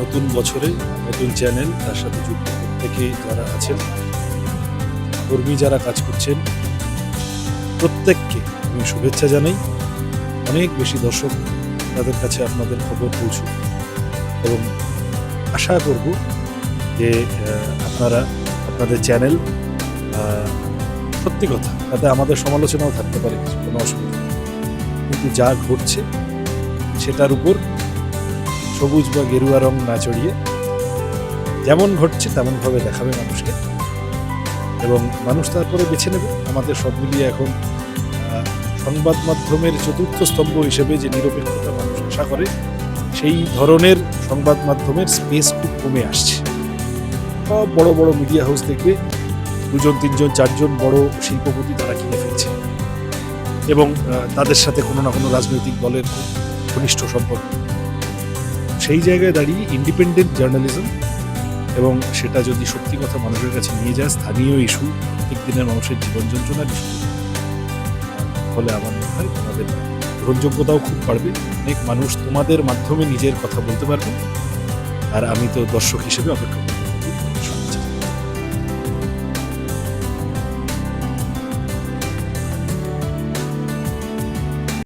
নতুন বছরে নতুন চ্যানেল তার সাথে যুক্ত প্রত্যেকে যারা আছেন, কর্মী যারা কাজ করছেন, প্রত্যেককে আমি শুভেচ্ছা জানাই অনেক বেশি দর্শক তাদের কাছে আপনাদের খবর পৌঁছুক এবং আশা করব যে আপনারা আপনাদের চ্যানেল সত্যি কথা, তাতে আমাদের সমালোচনাও থাকতে পারে, কিছু কোনো অসুবিধা। কিন্তু যা ঘটছে, সেটার উপর সবুজ বা গেরুয়া রং না চড়িয়ে যেমন ঘটছে তেমনভাবে দেখাবে মানুষকে। এবং মানুষ তারপরে বেছে নেবে। আমাদের সব মিলিয়ে এখন সংবাদ মাধ্যমের চতুর্থ স্তম্ভ হিসেবে যে নিরপেক্ষতা মানুষ আশা করে, সেই ধরনের সংবাদ মাধ্যমের স্পেস খুব কমে আসছে। সব বড় বড় মিডিয়া হাউস দেখবে দুজন, তিনজন, চারজন বড় শিল্পপতি তারা কিনে ফেলছে। এবং তাদের সাথে কোনো না কোনো রাজনৈতিক দলের ঘনিষ্ঠ সম্পর্ক। সেই জায়গায় দাঁড়িয়ে ইন্ডিপেন্ডেন্ট জার্নালিজম এবং সেটা যদি সত্যি কথা মানুষের কাছে নিয়ে যায়, স্থানীয় ইস্যু প্রত্যেক দিনের মানুষের জীবন যন্ত্রণার ইস্যু ফলে আমার মনে হয় তোমাদের গ্রহণযোগ্যতাও খুব বাড়বে। অনেক মানুষ তোমাদের মাধ্যমে নিজের কথা বলতে পারবে। আর আমি তো দর্শক হিসেবে অপেক্ষা করছি।